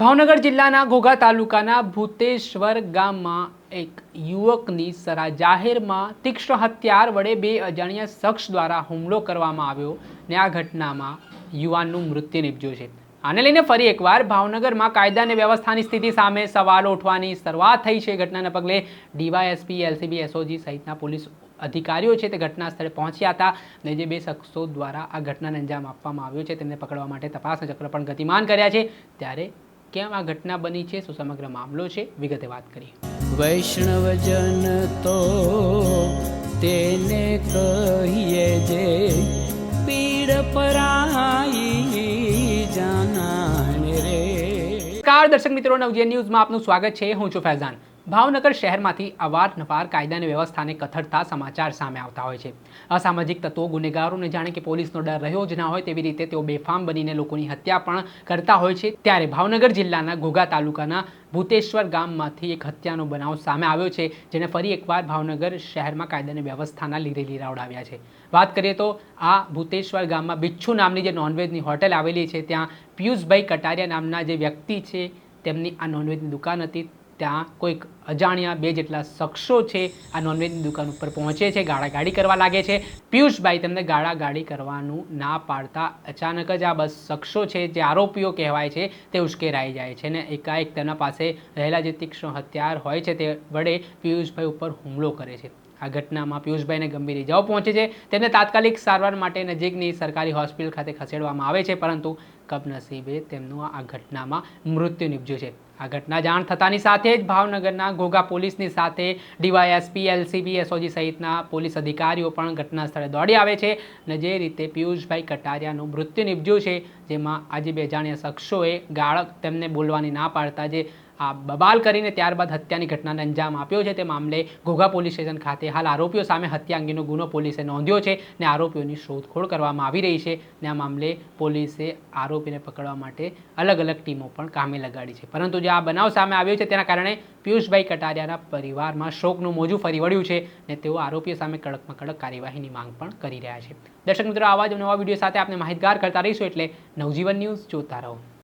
ભાવનગર જિલ્લાના ઘોઘા તાલુકાના ભૂતેશ્વર ગામમાં એક યુવકની સરા જાહેરમાં તીક્ષ્ણ હથિયાર વડે બે અજાણ્યા શખ્સ દ્વારા હુમલો કરવામાં આવ્યો ને આ ઘટનામાં યુવાનનું મૃત્યુ નિપજ્યું છે. આને લઈને ફરી એકવાર ભાવનગરમાં કાયદા અને વ્યવસ્થાની સ્થિતિ સામે સવાલો ઉઠવાની શરૂઆત થઈ છે. ઘટનાના પગલે ડીવાયએસપી, એલસીબી, એસઓજી સહિતના પોલીસ અધિકારીઓ છે તે ઘટના સ્થળે પહોંચ્યા હતા અને જે બે શખ્સો દ્વારા આ ઘટનાને અંજામ આપવામાં આવ્યો છે. તેમને પકડવા માટે તપાસના ચક્ર પણ ગતિમાન કર્યા છે. ત્યારે કેમ આ ઘટના બની છે? શું સમગ્ર મામલો છે? વિગતે વાત કરીએ. વૈષ્ણવજન તો તેને કહીએ જે પીડ પરાઈ જાનાને રે. નમસ્કાર દર્શક મિત્રો નવજીવન ન્યૂઝમાં આપનું સ્વાગત છે. હું છું ફૈઝાન. ભાવનગર શહેરમાંથી અવારનવાર કાયદા અને વ્યવસ્થાને કથળતા સમાચાર સામે આવતા હોય છે. અસામાજિક તત્વો, ગુનેગારોને જાણે કે પોલીસનો ડર રહ્યો જ ના હોય તેવી રીતે તેઓ બેફામ બનીને લોકોની હત્યા પણ કરતા હોય છે. ત્યારે ભાવનગર જિલ્લાના ઘોઘા તાલુકાના ભૂતેશ્વર ગામમાંથી એક હત્યાનો બનાવ સામે આવ્યો છે, જેને ફરી એકવાર ભાવનગર શહેરમાં કાયદાની વ્યવસ્થાના લીરે લીરાવડાવ્યા છે. વાત કરીએ તો આ ભૂતેશ્વર ગામમાં બિચ્છુ નામની જે નોનવેજની હોટેલ આવેલી છે, ત્યાં પિયુષભાઈ કટારિયા નામના જે વ્યક્તિ છે, તેમની આ નોનવેજની દુકાન હતી. ત્યાં કોઈક અજાણ્યા બે જેટલા શખ્સો છે, આ નોનવેજની દુકાન ઉપર પહોંચે છે ગાળાગાડી કરવા લાગે છે. પિયુષભાઈ તેમને ગાળાગાડી કરવાનું ના પાડતા અચાનક જ આ બસ શખ્સો છે, જે આરોપીઓ કહેવાય છે, તે ઉશ્કેરાઈ જાય છે ને એકાએક તેના પાસે રહેલા જે તીક્ષ્ણ હથિયાર હોય છે, તે વડે પિયુષભાઈ ઉપર હુમલો કરે છે. આ ઘટનામાં પિયુષભાઈને ગંભીર ઇજાઓ પહોંચે છે. તેમને તાત્કાલિક સારવાર માટે નજીકની સરકારી હોસ્પિટલ ખાતે ખસેડવામાં આવે છે, પરંતુ કમનસીબે તેમનું આ ઘટનામાં મૃત્યુ નીપજ્યું છે. આ ઘટના જાણ થતાની સાથે જ ભાવનગરના ઘોઘા પોલીસની સાથે ડીવાયએસપી, એલસીબી, એસઓજી સહિતના પોલીસ અધિકારીઓ પણ ઘટના સ્થળે દોડી આવે છે અને જે રીતે પિયુષભાઈ કટારિયાનું મૃત્યુ નીપજ્યું છે, જેમાં આજે બે જાણ્યા શખ્સોએ ગાળક તેમને બોલવાની ના પાડતા જે આ બબાલ કરીને ત્યારબાદ હત્યાની ઘટનાને અંજામ આપ્યો છે. તે મામલે ઘોઘા પોલીસ સ્ટેશન ખાતે હાલ આરોપીઓ સામે હત્યા અંગેનો ગુનો પોલીસે નોંધ્યો છે ને આરોપીઓની શોધખોળ કરવામાં આવી રહી છે ને આ મામલે પોલીસે આરોપીને પકડવા માટે અલગ અલગ ટીમો પણ કામે લગાડી છે. પરંતુ જે આ બનાવ સામે આવ્યો છે તેના કારણે પિયુષભાઈ કટારિયાના પરિવારમાં શોકનું મોજું ફરી વળ્યું છે ને તેઓ આરોપીઓ સામે કડકમાં કડક કાર્યવાહીની માંગ પણ કરી રહ્યા છે. દર્શક મિત્રો, આવા જ નવા વીડિયો સાથે આપણે માહિતગાર કરતા રહીશું એટલે નવજીવન ન્યૂઝ જોતા રહો.